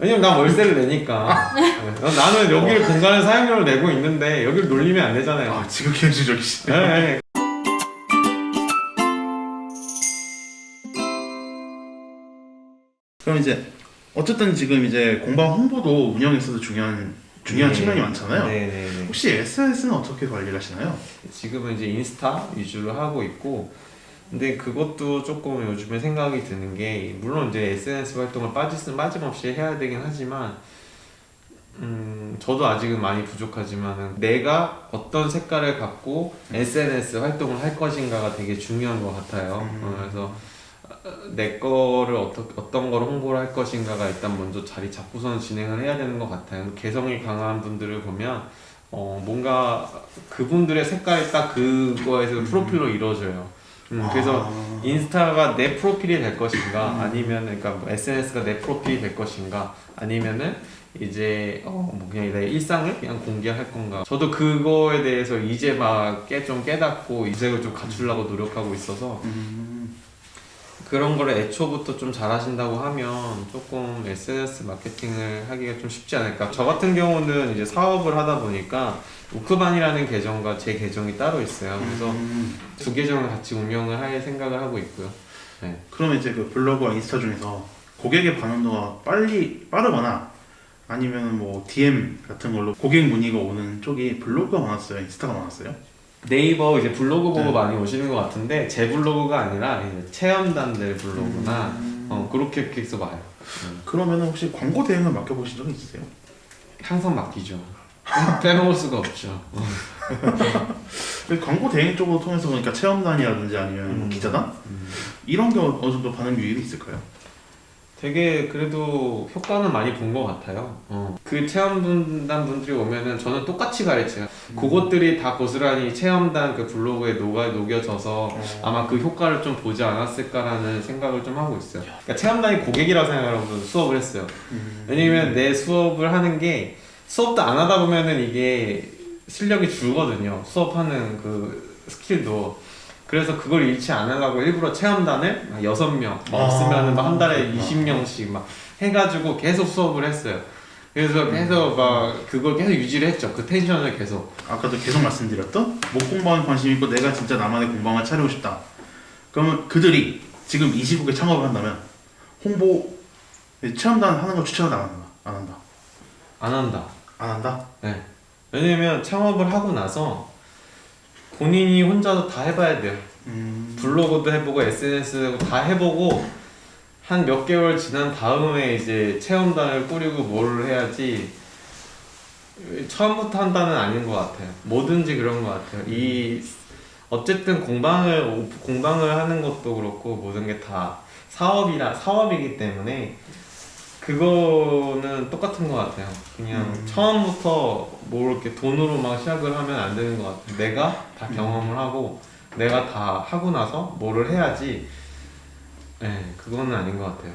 왜냐면 난 월세를 내니까. 네. 나는 여기를 공간을 사용료를 내고 있는데 여기를 놀리면 안 되잖아요. 아 지극히 현실적이시네. 네, 네. 그럼 이제 어쨌든 지금 이제 공방 홍보도 운영에 있어서 중요한 중요한 네. 측면이 많잖아요. 네, 네, 네. 혹시 SNS는 어떻게 관리를 하시나요? 지금은 이제 인스타 위주로 하고 있고 근데 그것도 조금 요즘에 생각이 드는 게 물론 이제 SNS 활동을 빠질 빠짐없이 해야 되긴 하지만 음 저도 아직은 많이 부족하지만은 내가 어떤 색깔을 갖고 SNS 활동을 할 것인가가 되게 중요한 것 같아요. 음. 어, 그래서 어, 내 거를 어떤 어떤 걸 홍보를 할 것인가가 일단 먼저 자리 잡고선 진행을 해야 되는 것 같아요. 개성이 강한 분들을 보면 어 뭔가 그분들의 색깔이 딱 그거에서 프로필로 이루어져요. 음, 그래서 아, 인스타가 내 프로필이 될 것인가 아니면 그러니까 뭐 SNS가 내 프로필이 될 것인가 아니면은 이제 어 뭐 그냥 내 일상을 그냥 공개할 건가. 저도 그거에 대해서 이제 막좀 깨닫고 이색을 좀 갖추려고 노력하고 있어서 음, 그런 거를 애초부터 좀 잘하신다고 하면 조금 SNS 마케팅을 하기가 좀 쉽지 않을까. 저 같은 경우는 이제 사업을 하다 보니까 우크반이라는 계정과 제 계정이 따로 있어요. 그래서 음, 두 계정을 같이 운영을 할 생각을 하고 있고요. 네. 그러면 이제 그 블로그와 인스타 중에서 고객의 반응도가 빨리 빠르거나 아니면 뭐 DM 같은 걸로 고객 문의가 오는 쪽이 블로그가 많았어요, 인스타가 많았어요. 네이버 이제 블로그 보고 네. 많이 오시는 것 같은데 제 블로그가 아니라 이제 체험단들 블로그나 음. 어, 그렇게 해서 와요. 음. 그러면 혹시 광고 대행을 맡겨보신 적이 있으세요? 항상 맡기죠. 빼먹을 수가 없죠. 근데 광고 대행 쪽으로 통해서 보니까 체험단이라든지 아니면 뭐 음. 기자단 음. 이런 게 어느 정도 반응 유입이 있을까요? 되게 그래도 효과는 많이 본 것 같아요. 어. 그 체험단 분들이 오면은 저는 똑같이 가르쳐요. 그것들이 다 고스란히 체험단 그 블로그에 녹아 녹여져서 아마 그 효과를 좀 보지 않았을까라는 생각을 좀 하고 있어요. 그러니까 체험단이 고객이라고 생각하고 수업을 했어요. 음. 왜냐면 내 수업을 하는 게 수업도 안 하다 보면은 이게 실력이 줄거든요. 수업하는 그 스킬도. 그래서 그걸 잃지 않으려고 일부러 체험단을 막 여섯 명 아, 있으면은 막한 달에 그렇구나. 20명씩 막 해가지고 계속 수업을 했어요. 그래서 계속 막 그걸 계속 유지를 했죠. 그 텐션을 계속. 아까도 계속 말씀드렸던 목 공방에 관심 있고 내가 진짜 나만의 공방을 차리고 싶다. 그러면 그들이 지금 이 시국에 창업을 한다면 홍보 체험단 하는 걸 추천한다 안 한다? 안 한다. 안 한다. 안 한다? 네. 왜냐면 창업을 하고 나서 본인이 혼자서 다 해봐야 돼요. 음. 블로그도 해보고 SNS도 다 해보고 한 몇 개월 지난 다음에 이제 체험단을 꾸리고 뭘 해야지 처음부터 한다는 아닌 것 같아요. 뭐든지 그런 것 같아요. 이 어쨌든 공방을 공방을 하는 것도 그렇고 모든 게 다 사업이라 사업이기 때문에 그거는 똑같은 것 같아요. 그냥 음. 처음부터 뭐 이렇게 돈으로 막 시작을 하면 안 되는 것 같아요. 내가 다 경험을 하고 내가 다 하고 나서 뭐를 해야지. 네, 그거는 아닌 것 같아요.